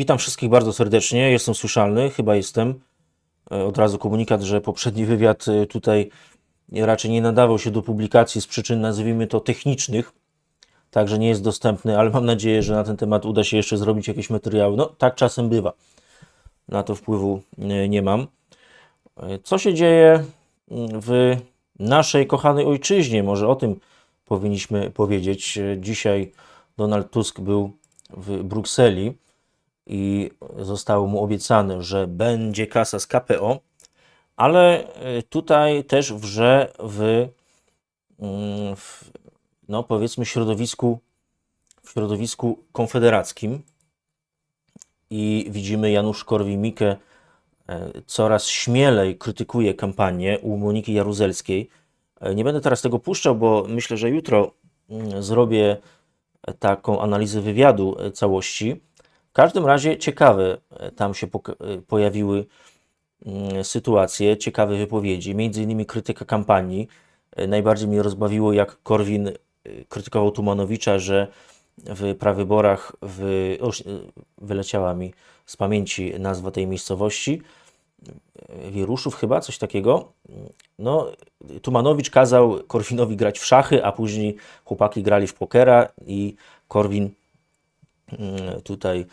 Witam wszystkich bardzo serdecznie. Jestem słyszalny, chyba jestem. E, Od razu komunikat, że poprzedni wywiad e, tutaj raczej nie nadawał się do publikacji z przyczyn, nazwijmy to, technicznych. Także nie jest dostępny, ale mam nadzieję, że na ten temat uda się jeszcze zrobić jakieś materiały. No, tak czasem bywa. Na to wpływu e, nie mam. Co się dzieje mm, w naszej kochanej ojczyźnie? Może o tym powinniśmy powiedzieć. Dzisiaj Donald Tusk był w Brukseli i zostało mu obiecane, że będzie kasa z KPO, ale e, tutaj też wrze w, mm, w no powiedzmy środowisku, w środowisku konfederackim i widzimy Janusz Korwin-Mikke e, coraz śmielej krytykuje kampanię u Moniki Jaruzelskiej. E, Nie będę teraz tego puszczał, bo myślę, że jutro mm, zrobię taką analizę wywiadu e, całości. W każdym razie ciekawe e, tam się e, pojawiły mm, sytuacje, ciekawe wypowiedzi, między innymi krytyka kampanii. E, Najbardziej mnie rozbawiło, jak Korwin krytykował Tumanowicza, że w prawyborach w, wyleciała mi z pamięci nazwa tej miejscowości, Wieruszów chyba, coś takiego. No, Tumanowicz kazał Korwinowi grać w szachy, a później chłopaki grali w pokera i Korwin tutaj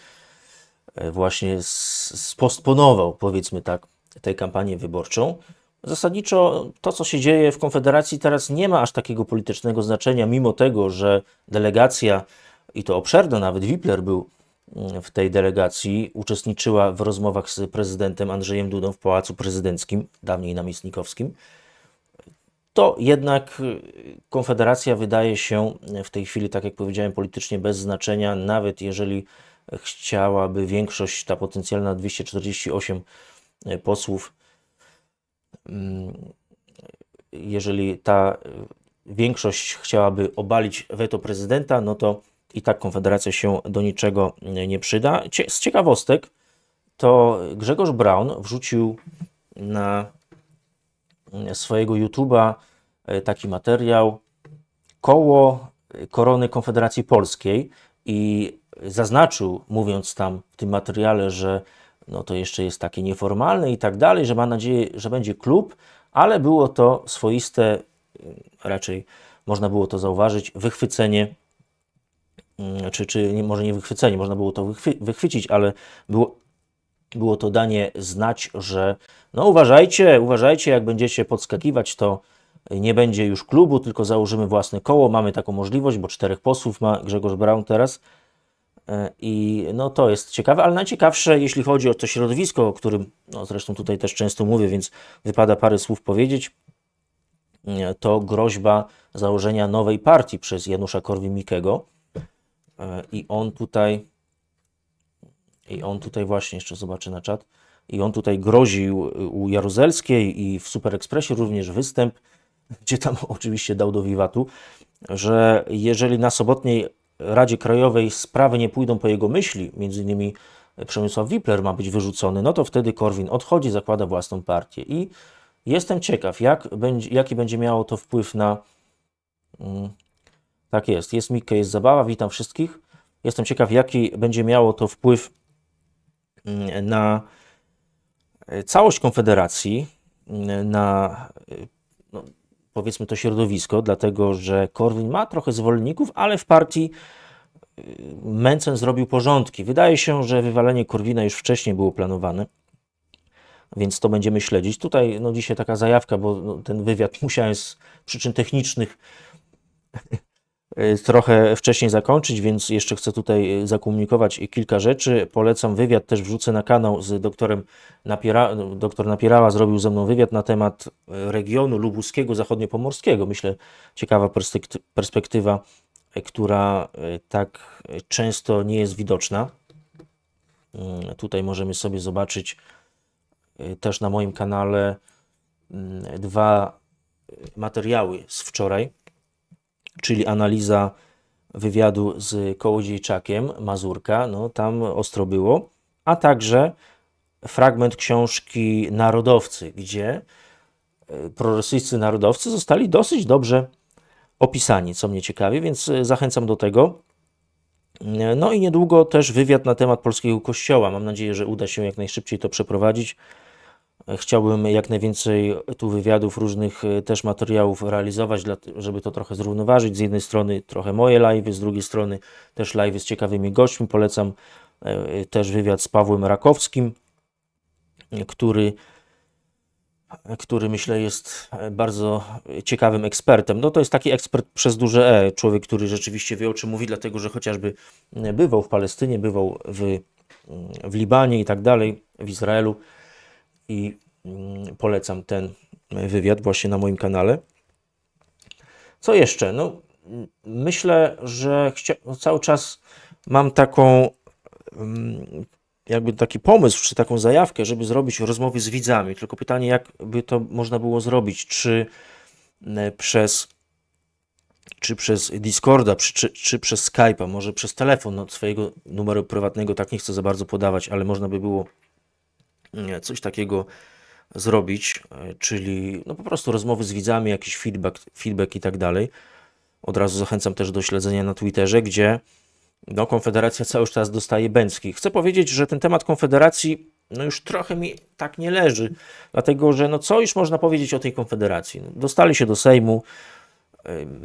e, właśnie spostponował, powiedzmy tak, tę kampanię wyborczą. Zasadniczo to, co się dzieje w Konfederacji teraz nie ma aż takiego politycznego znaczenia, mimo tego, że delegacja, i to obszerna nawet, Wipler był mm, w tej delegacji, uczestniczyła w rozmowach z prezydentem Andrzejem Dudą w Pałacu Prezydenckim, dawniej namiestnikowskim to jednak y, Konfederacja wydaje się w tej chwili, tak jak powiedziałem, politycznie bez znaczenia, nawet jeżeli chciałaby większość, ta potencjalna 248 posłów, mm, jeżeli ta y, większość chciałaby obalić weto prezydenta, no to i tak Konfederacja się do niczego y, nie przyda. Z ciekawostek to Grzegorz Braun wrzucił na swojego YouTube'a taki materiał. Koło e, korony Konfederacji Polskiej i zaznaczył, mówiąc tam w tym materiale, że no to jeszcze jest takie nieformalne i tak dalej, że ma nadzieję, że będzie klub, ale było to swoiste, e, raczej można było to zauważyć, wychwycenie, mm, czy, czy nie, może nie wychwycenie, można było to wychwy, wychwycić, ale było, było to danie znać, że no uważajcie, uważajcie, jak będziecie podskakiwać, to nie będzie już klubu, tylko założymy własne koło. Mamy taką możliwość, bo czterech posłów ma Grzegorz Braun teraz. E, I no to jest ciekawe, ale najciekawsze, jeśli chodzi o to środowisko, o którym no zresztą tutaj też często mówię, więc wypada parę słów powiedzieć, e, to groźba założenia nowej partii przez Janusza Korwin-Mikkego. E, I on tutaj i on tutaj właśnie, jeszcze zobaczę na czat, i on tutaj groził u Jaruzelskiej i w Super Expressie również występ, gdzie tam oczywiście dał do wiwatu, że jeżeli na sobotniej Radzie Krajowej sprawy nie pójdą po jego myśli, między innymi Przemysław Wipler ma być wyrzucony, no to wtedy Korwin odchodzi, zakłada własną partię. I jestem ciekaw, jak będzie, jaki będzie miało to wpływ na. Mm, tak jest, jest Mikke, jest zabawa, witam wszystkich. Jestem ciekaw, jaki będzie miało to wpływ mm, na całość Konfederacji, mm, na powiedzmy to środowisko, dlatego że Korwin ma trochę zwolenników, ale w partii y, Mencen zrobił porządki. Wydaje się, że wywalenie Korwina już wcześniej było planowane, więc to będziemy śledzić. Tutaj no, dzisiaj taka zajawka, bo no, ten wywiad musiałem z przyczyn technicznych trochę wcześniej zakończyć, więc jeszcze chcę tutaj y, zakomunikować kilka rzeczy. Polecam wywiad, też wrzucę na kanał z doktorem Napiera, doktor Napierała zrobił ze mną wywiad na temat e, regionu lubuskiego, zachodniopomorskiego. Myślę, ciekawa perspekty- perspektywa, która tak często nie jest widoczna. Mm, Tutaj możemy sobie zobaczyć też na moim kanale mm, dwa materiały z wczoraj, czyli analiza wywiadu z Kołodziejczakiem, Mazurka, no tam ostro było, a także fragment książki Narodowcy, gdzie e, prorosyjscy narodowcy zostali dosyć dobrze opisani, co mnie ciekawi, więc e, zachęcam do tego. No i niedługo też wywiad na temat polskiego kościoła. Mam nadzieję, że uda się jak najszybciej to przeprowadzić. Chciałbym jak najwięcej tu wywiadów, różnych e, też materiałów realizować, żeby to trochę zrównoważyć. Z jednej strony trochę moje live'y, z drugiej strony też live'y z ciekawymi gośćmi. Polecam e, też wywiad z Pawłem Rakowskim, e, który, który myślę jest e, bardzo ciekawym ekspertem. No to jest taki ekspert przez duże E, człowiek, który rzeczywiście wie o czym mówi, dlatego że chociażby e, bywał w Palestynie, bywał w, mm, w Libanie i tak dalej, w Izraelu i mm, polecam ten wywiad właśnie na moim kanale. Co jeszcze? No, myślę, że no, cały czas mam taką mm, jakby taki pomysł, czy taką zajawkę, żeby zrobić rozmowy z widzami. Tylko pytanie, jak by to można było zrobić? Czy przez czy przez Discorda, czy, czy, czy przez Skype'a, może przez telefon, no, swojego numeru prywatnego, tak nie chcę za bardzo podawać, ale można by było coś takiego zrobić, e, czyli no po prostu rozmowy z widzami, jakiś feedback, feedback i tak dalej. Od razu zachęcam też do śledzenia na Twitterze, gdzie no, Konfederacja cały czas dostaje bęcki. Chcę powiedzieć, że ten temat Konfederacji no już trochę mi tak nie leży, dlatego że no co już można powiedzieć o tej Konfederacji? No, dostali się do Sejmu, e,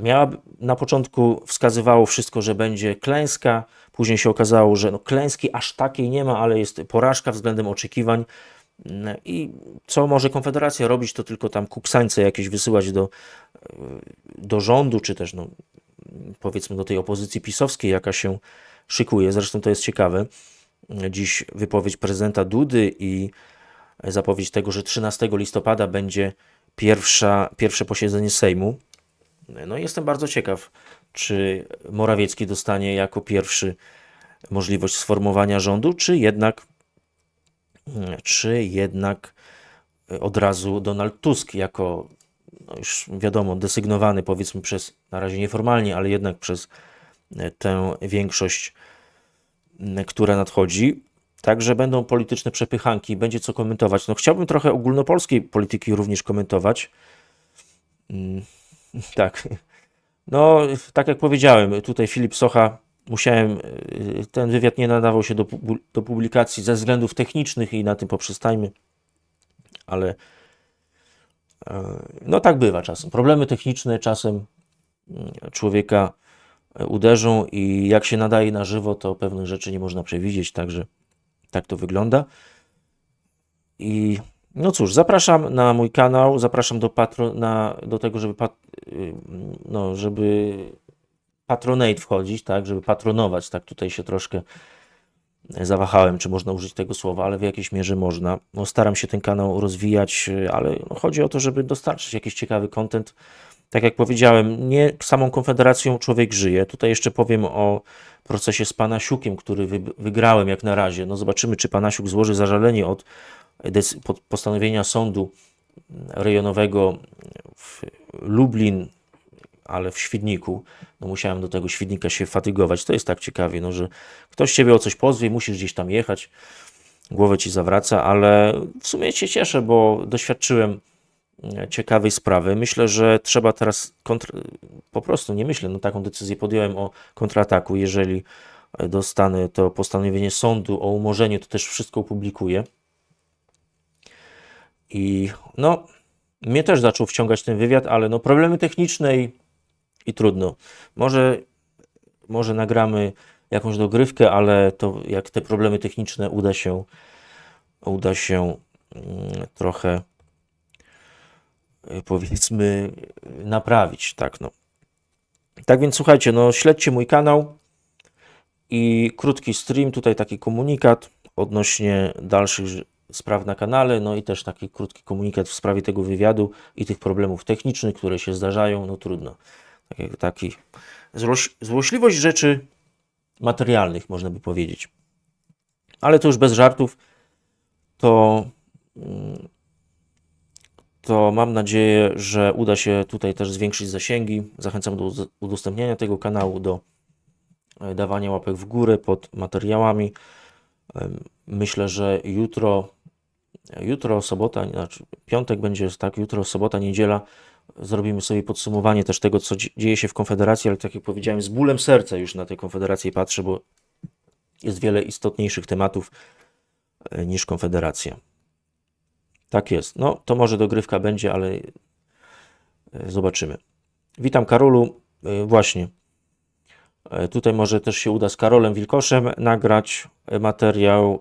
miała, na początku wskazywało wszystko, że będzie klęska, później się okazało, że no klęski aż takiej nie ma, ale jest porażka względem oczekiwań. Mm, I co może Konfederacja robić, to tylko tam kuksańce jakieś wysyłać do, e, do rządu, czy też no, powiedzmy do tej opozycji pisowskiej, jaka się szykuje. Zresztą to jest ciekawe. Dziś wypowiedź prezydenta Dudy i zapowiedź tego, że 13 listopada będzie pierwsza, pierwsze posiedzenie Sejmu. No i jestem bardzo ciekaw, czy Morawiecki dostanie jako pierwszy możliwość sformowania rządu, czy jednak, czy jednak od razu Donald Tusk jako, no już wiadomo, desygnowany powiedzmy przez, na razie nieformalnie, ale jednak przez tę większość, która nadchodzi. Także będą polityczne przepychanki, będzie co komentować. No chciałbym trochę ogólnopolskiej polityki również komentować. Tak. No, tak jak powiedziałem, tutaj Filip Socha, musiałem, y, ten wywiad nie nadawał się do, do publikacji ze względów technicznych i na tym poprzestajmy, ale e, no tak bywa czasem. Problemy techniczne czasem mm, człowieka uderzą i jak się nadaje na żywo, to pewnych rzeczy nie można przewidzieć, także tak to wygląda. I no cóż, zapraszam na mój kanał, zapraszam do, patro, na, do tego, żeby, pat, y, no, żeby patronate wchodzić, tak, żeby patronować, tak, tutaj się troszkę zawahałem, czy można użyć tego słowa, ale w jakiejś mierze można. No, staram się ten kanał rozwijać, y, ale no, chodzi o to, żeby dostarczyć jakiś ciekawy content. Tak jak powiedziałem, nie samą Konfederacją człowiek żyje. Tutaj jeszcze powiem o procesie z Panasiukiem, który wy, wygrałem jak na razie. No zobaczymy, czy Panasiuk złoży zażalenie od postanowienia sądu rejonowego w Lublin, ale w Świdniku. No musiałem do tego Świdnika się fatygować. To jest tak ciekawie, no, że ktoś ciebie o coś pozwie, musisz gdzieś tam jechać, głowę ci zawraca, ale w sumie się cieszę, bo doświadczyłem e, ciekawej sprawy. Myślę, że trzeba teraz po prostu nie myślę, no taką decyzję podjąłem o kontrataku. Jeżeli e, dostanę to postanowienie sądu o umorzeniu, to też wszystko opublikuję. I no, mnie też zaczął wciągać ten wywiad, ale no problemy techniczne i, i trudno. Może, może nagramy jakąś dogrywkę, ale to jak te problemy techniczne uda się, uda się mm, trochę y, powiedzmy naprawić, tak no. Tak więc słuchajcie, no śledźcie mój kanał i krótki stream, tutaj taki komunikat odnośnie dalszych spraw na kanale, no i też taki krótki komunikat w sprawie tego wywiadu i tych problemów technicznych, które się zdarzają, no trudno. Taki, taki złoś, złośliwość rzeczy materialnych, można by powiedzieć. Ale to już bez żartów, to, mm, to mam nadzieję, że uda się tutaj też zwiększyć zasięgi. Zachęcam do udostępniania tego kanału, do e, dawania łapek w górę pod materiałami. Myślę, że jutro, jutro sobota, znaczy piątek będzie tak, jutro sobota, niedziela Zrobimy sobie podsumowanie też tego, co dzie- dzieje się w Konfederacji, ale tak jak powiedziałem, z bólem serca już na tę Konfederację patrzę, bo jest wiele istotniejszych tematów e, niż Konfederacja. Tak jest. No, to może dogrywka będzie, ale e, zobaczymy. Witam Karolu. E, Właśnie. Tutaj może też się uda z Karolem Wilkoszem nagrać materiał.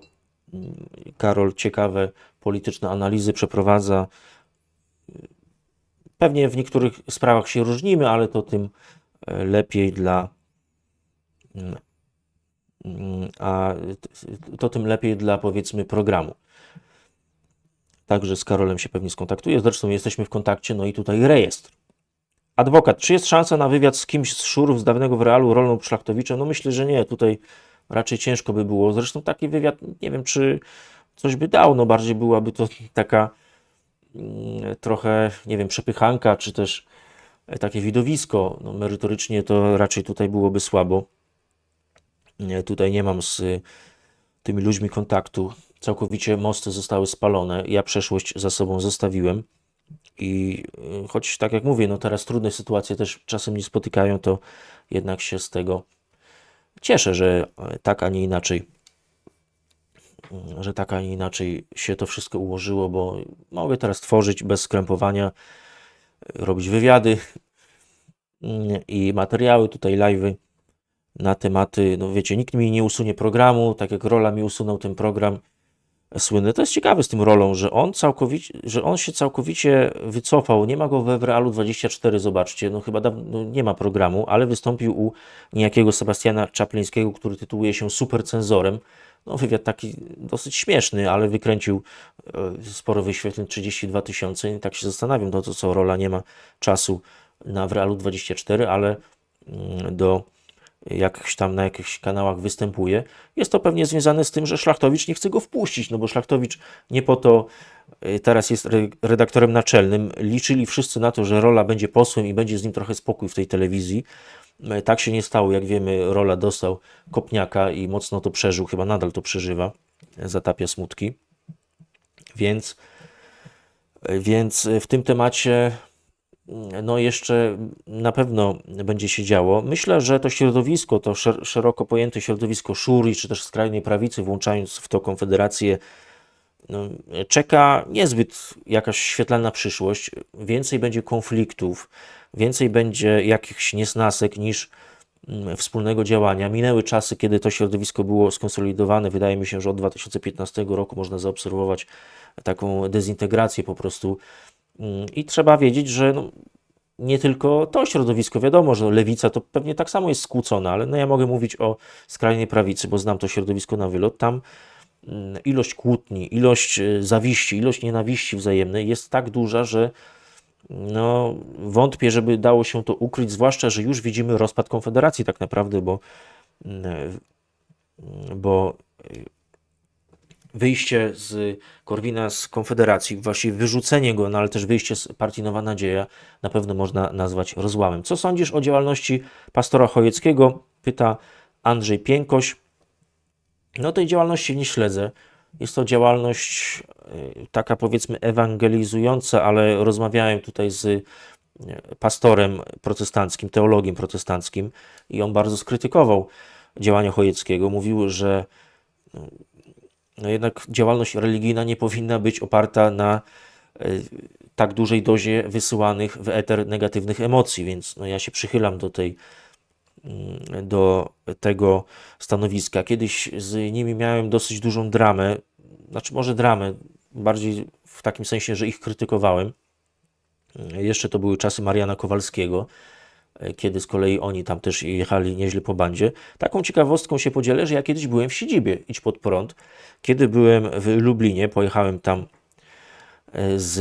Mm, Karol ciekawe polityczne analizy przeprowadza. Pewnie w niektórych sprawach się różnimy, ale to tym e, lepiej dla. mm, mm, A to tym lepiej dla powiedzmy programu. Także z Karolem się pewnie skontaktuję. Zresztą jesteśmy w kontakcie, no i tutaj rejestr. Adwokat, czy jest szansa na wywiad z kimś z szurów z dawnego w realu, Rolą Szlachtowiczem? No myślę, że nie. Tutaj raczej ciężko by było. Zresztą taki wywiad, nie wiem, czy coś by dał. No bardziej byłaby to taka mm, trochę, nie wiem, przepychanka, czy też e, takie widowisko. No, merytorycznie to raczej tutaj byłoby słabo. Nie, tutaj nie mam z y, tymi ludźmi kontaktu. Całkowicie mosty zostały spalone. Ja przeszłość za sobą zostawiłem. I choć tak jak mówię, no teraz trudne sytuacje też czasem nie spotykają, to jednak się z tego cieszę, że e, tak, a nie inaczej, że tak, a nie inaczej się to wszystko ułożyło, bo mogę teraz tworzyć bez skrępowania, robić wywiady mm, i materiały, tutaj live'y na tematy, no wiecie, nikt mi nie usunie programu, tak jak Rola mi usunął ten program słynny. To jest ciekawe z tym Rolą, że on całkowicie, że on się całkowicie wycofał, nie ma go we Realu 24, zobaczcie, no chyba dawno no nie ma programu, ale wystąpił u niejakiego Sebastiana Czaplińskiego, który tytułuje się supercenzorem. No wywiad taki dosyć śmieszny, ale wykręcił e, sporo wyświetleń, 32 tysiące i tak się zastanawiam, no to co, Rola nie ma czasu na w Realu 24, ale mm, do jakichś tam na jakichś kanałach występuje. Jest to pewnie związane z tym, że Szlachtowicz nie chce go wpuścić, no bo Szlachtowicz nie po to y, teraz jest re- redaktorem naczelnym. Liczyli wszyscy na to, że Rola będzie posłem i będzie z nim trochę spokój w tej telewizji. Y, Tak się nie stało, jak wiemy, Rola dostał kopniaka i mocno to przeżył, chyba nadal to przeżywa, zatapia smutki. Więc, więc w tym temacie no jeszcze na pewno będzie się działo. Myślę, że to środowisko, to szer- szeroko pojęte środowisko Szuri, czy też skrajnej prawicy, włączając w to Konfederację, no, czeka niezbyt jakaś świetlana przyszłość. Więcej będzie konfliktów, więcej będzie jakichś niesnasek niż mm, wspólnego działania. Minęły czasy, kiedy to środowisko było skonsolidowane. Wydaje mi się, że od 2015 roku można zaobserwować taką dezintegrację po prostu. Mm, I trzeba wiedzieć, że no, nie tylko to środowisko, wiadomo, że lewica to pewnie tak samo jest skłócona, ale no ja mogę mówić o skrajnej prawicy, bo znam to środowisko na wylot. Tam mm, ilość kłótni, ilość y, zawiści, ilość nienawiści wzajemnej jest tak duża, że no, wątpię, żeby dało się to ukryć, zwłaszcza, że już widzimy rozpad Konfederacji tak naprawdę, bo, mm, bo wyjście z Korwina z Konfederacji, właściwie wyrzucenie go, no ale też wyjście z partii Nowa Nadzieja na pewno można nazwać rozłamem. Co sądzisz o działalności pastora Chojeckiego? Pyta Andrzej Piękoś. No tej działalności nie śledzę. Jest to działalność y, taka powiedzmy ewangelizująca, ale rozmawiałem tutaj z y, pastorem protestanckim, teologiem protestanckim i on bardzo skrytykował działania Chojeckiego. Mówił, że no jednak działalność religijna nie powinna być oparta na e, tak dużej dozie wysyłanych w eter negatywnych emocji, więc no ja się przychylam do tej mm, do tego stanowiska. Kiedyś z nimi miałem dosyć dużą dramę, znaczy może dramę, bardziej w takim sensie, że ich krytykowałem. Jeszcze to były czasy Mariana Kowalskiego, e, kiedy z kolei oni tam też jechali nieźle po bandzie. Taką ciekawostką się podzielę, że ja kiedyś byłem w siedzibie Idź Pod Prąd. Kiedy byłem w Lublinie, pojechałem tam e, z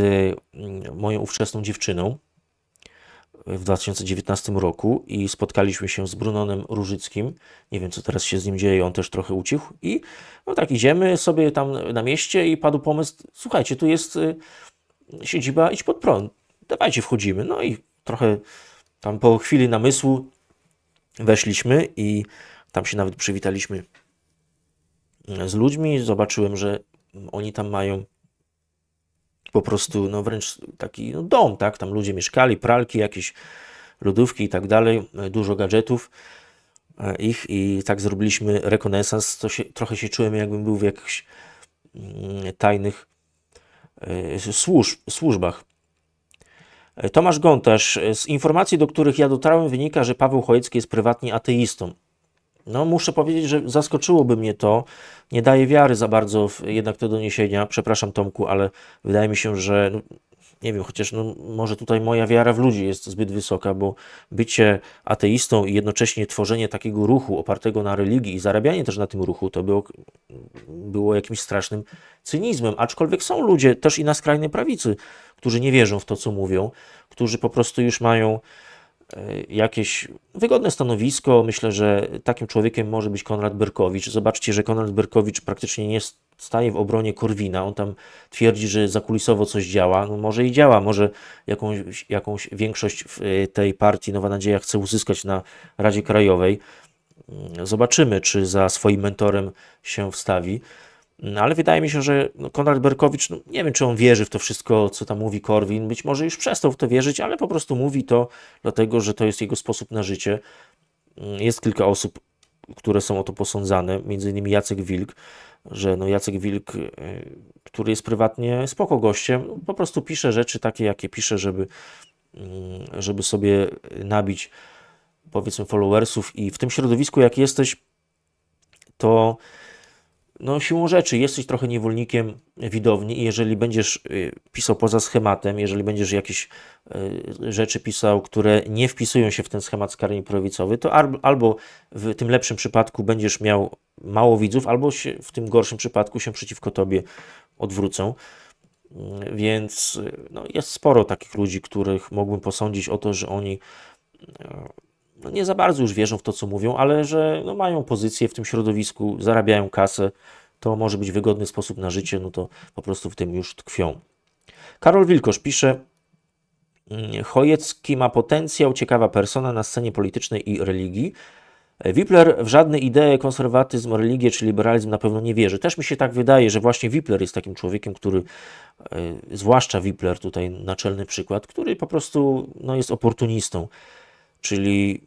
mm, moją ówczesną dziewczyną w 2019 roku i spotkaliśmy się z Brunonem Różyckim. Nie wiem, co teraz się z nim dzieje, on też trochę ucichł. I no tak, idziemy sobie tam na mieście i padł pomysł, słuchajcie, tu jest siedziba Idź Pod Prąd, dawajcie wchodzimy. No i trochę tam po chwili namysłu weszliśmy i tam się nawet przywitaliśmy z ludźmi. Zobaczyłem, że oni tam mają po prostu, no wręcz taki no, dom, tak? Tam ludzie mieszkali, pralki, jakieś lodówki i tak dalej, dużo gadżetów e, ich i tak zrobiliśmy rekonesans. To się, trochę się czułem, jakbym był w jakichś mm, tajnych e, służb, służbach. Tomasz Gontarz, e, z informacji, do których ja dotarłem, wynika, że Paweł Chojecki jest prywatnie ateistą. No, muszę powiedzieć, że zaskoczyłoby mnie to. Nie daje wiary za bardzo w jednak te doniesienia. Przepraszam, Tomku, ale wydaje mi się, że no, nie wiem, chociaż no, może tutaj moja wiara w ludzi jest zbyt wysoka, bo bycie ateistą i jednocześnie tworzenie takiego ruchu opartego na religii i zarabianie też na tym ruchu, to było, było jakimś strasznym cynizmem. Aczkolwiek są ludzie też i na skrajnej prawicy, którzy nie wierzą w to, co mówią, którzy po prostu już mają e, jakieś wygodne stanowisko. Myślę, że takim człowiekiem może być Konrad Berkowicz. Zobaczcie, że Konrad Berkowicz praktycznie nie staje w obronie Korwina. On tam twierdzi, że zakulisowo coś działa. No może i działa, może jakąś, jakąś większość w e, tej partii Nowa Nadzieja chce uzyskać na Radzie Krajowej. Mm, Zobaczymy, czy za swoim mentorem się wstawi. No, ale wydaje mi się, że no, Konrad Berkowicz, no, nie wiem, czy on wierzy w to wszystko, co tam mówi Korwin. Być może już przestał w to wierzyć, ale po prostu mówi to dlatego, że to jest jego sposób na życie. Mm, Jest kilka osób, które są o to posądzane, między innymi Jacek Wilk, że no Jacek Wilk, y, który jest prywatnie spoko gościem, no, po prostu pisze rzeczy takie, jakie pisze, żeby, mm, żeby sobie nabić powiedzmy followersów i w tym środowisku, jak jesteś, to no siłą rzeczy jesteś trochę niewolnikiem widowni i jeżeli będziesz y, pisał poza schematem, jeżeli będziesz jakieś y, rzeczy pisał, które nie wpisują się w ten schemat skrajnie prawicowy, to al- albo w tym lepszym przypadku będziesz miał mało widzów, albo się, w tym gorszym przypadku się przeciwko tobie odwrócą. Mm, Więc y, no, jest sporo takich ludzi, których mógłbym posądzić o to, że oni no nie za bardzo już wierzą w to, co mówią, ale że no mają pozycję w tym środowisku, zarabiają kasę, to może być wygodny sposób na życie, no to po prostu w tym już tkwią. Karol Wilkosz pisze, mm, Chojecki ma potencjał, ciekawa persona na scenie politycznej i religii. Wipler w żadne idee, konserwatyzm, religię czy liberalizm na pewno nie wierzy. Też mi się tak wydaje, że właśnie Wipler jest takim człowiekiem, który, e, zwłaszcza Wipler, tutaj naczelny przykład, który po prostu no, jest oportunistą. Czyli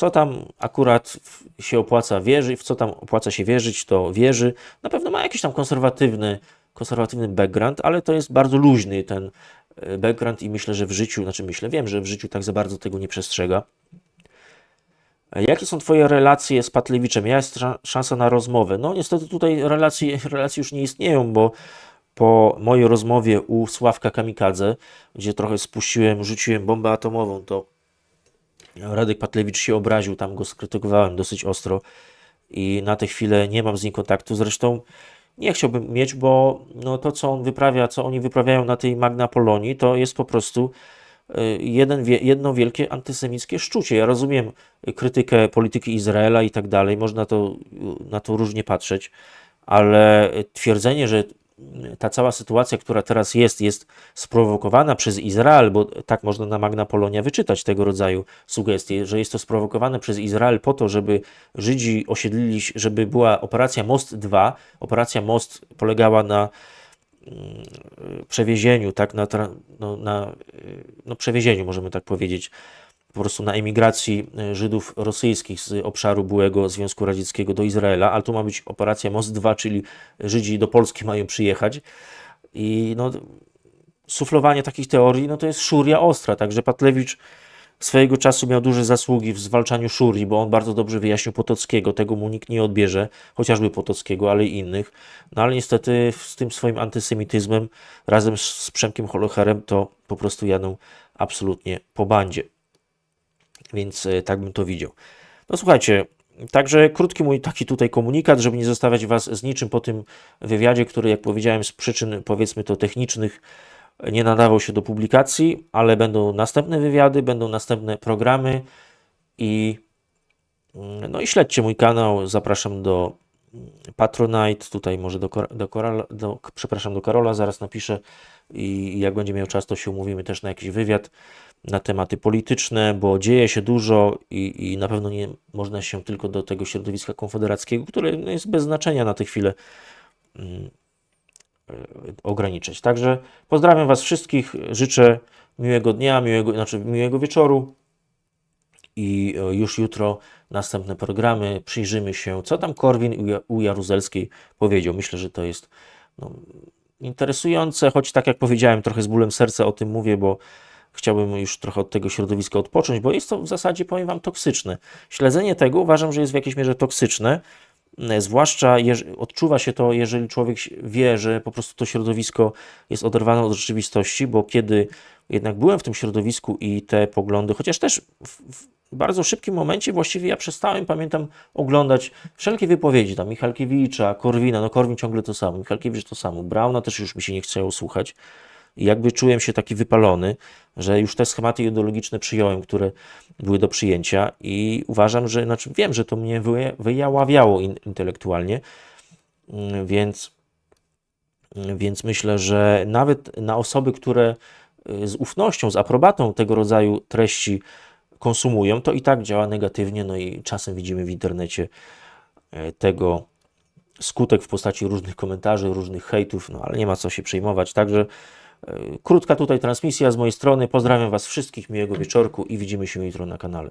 co tam akurat się opłaca wierzyć, w co tam opłaca się wierzyć, to wierzy. Na pewno ma jakiś tam konserwatywny, konserwatywny background, ale to jest bardzo luźny ten e, background i myślę, że w życiu, znaczy myślę, wiem, że w życiu tak za bardzo tego nie przestrzega. E, Jakie są Twoje relacje z Patlewiczem? Ja jest sza- szansa na rozmowę. No niestety tutaj relacje, relacje już nie istnieją, bo po mojej rozmowie u Sławka Kamikadze, gdzie trochę spuściłem, rzuciłem bombę atomową, to Radek Patlewicz się obraził, tam go skrytykowałem dosyć ostro i na tę chwilę nie mam z nim kontaktu. Zresztą nie chciałbym mieć, bo no, to, co on wyprawia, co oni wyprawiają na tej Magna Polonii, to jest po prostu y, jeden, jedno wielkie antysemickie szczucie. Ja rozumiem krytykę polityki Izraela i tak dalej, można to, na to różnie patrzeć, ale twierdzenie, że ta cała sytuacja, która teraz jest, jest sprowokowana przez Izrael, bo tak można na Magna Polonia wyczytać tego rodzaju sugestie, że jest to sprowokowane przez Izrael po to, żeby Żydzi osiedlili, żeby była operacja Most 2. Operacja Most polegała na mm, przewiezieniu, tak, na, no, na y, no, przewiezieniu, możemy tak powiedzieć, po prostu na emigracji y, Żydów rosyjskich z obszaru byłego Związku Radzieckiego do Izraela, ale tu ma być operacja Most 2, czyli Żydzi do Polski mają przyjechać i no, suflowanie takich teorii, no to jest szuria ostra, także Patlewicz swojego czasu miał duże zasługi w zwalczaniu szurii, bo on bardzo dobrze wyjaśnił Potockiego, tego mu nikt nie odbierze, chociażby Potockiego, ale i innych, no ale niestety z tym swoim antysemityzmem razem z, Przemkiem Holocherem to po prostu jadą absolutnie po bandzie. Więc e, tak bym to widział. No słuchajcie, także krótki mój taki tutaj komunikat, żeby nie zostawiać Was z niczym po tym wywiadzie, który, jak powiedziałem, z przyczyn powiedzmy to technicznych nie nadawał się do publikacji, ale będą następne wywiady, będą następne programy i mm, no i śledźcie mój kanał, zapraszam do mm, Patronite, tutaj może do, do, Koral, do, przepraszam, do Karola zaraz napiszę i jak będzie miał czas, to się umówimy też na jakiś wywiad na tematy polityczne, bo dzieje się dużo i, i na pewno nie można się tylko do tego środowiska konfederackiego, które no, jest bez znaczenia na tę chwilę, mm, e, ograniczać. Także pozdrawiam Was wszystkich, życzę miłego dnia, miłego, znaczy miłego wieczoru i e, już jutro następne programy. Przyjrzymy się, co tam Korwin u Jaruzelskiej powiedział. Myślę, że to jest no, interesujące, choć tak jak powiedziałem, trochę z bólem serca o tym mówię, bo chciałbym już trochę od tego środowiska odpocząć, bo jest to w zasadzie, powiem Wam, toksyczne. Śledzenie tego uważam, że jest w jakiejś mierze toksyczne, e, zwłaszcza odczuwa się to, jeżeli człowiek wie, że po prostu to środowisko jest oderwane od rzeczywistości, bo kiedy jednak byłem w tym środowisku i te poglądy, chociaż też w, w bardzo szybkim momencie właściwie ja przestałem, pamiętam, oglądać wszelkie wypowiedzi tam Michalkiewicza, Korwina, no Korwin ciągle to samo, Michalkiewicz to samo, Brauna też już mi się nie chciało słuchać i jakby czułem się taki wypalony, że już te schematy ideologiczne przyjąłem, które były do przyjęcia i uważam, że, znaczy wiem, że to mnie wyja- wyjaławiało in, intelektualnie, Mm, więc, więc myślę, że nawet na osoby, które y, z ufnością, z aprobatą tego rodzaju treści konsumują, to i tak działa negatywnie, no i czasem widzimy w internecie e, tego skutek w postaci różnych komentarzy, różnych hejtów, no ale nie ma co się przejmować. Także krótka tutaj transmisja z mojej strony. Pozdrawiam Was wszystkich, miłego wieczorku i widzimy się jutro na kanale.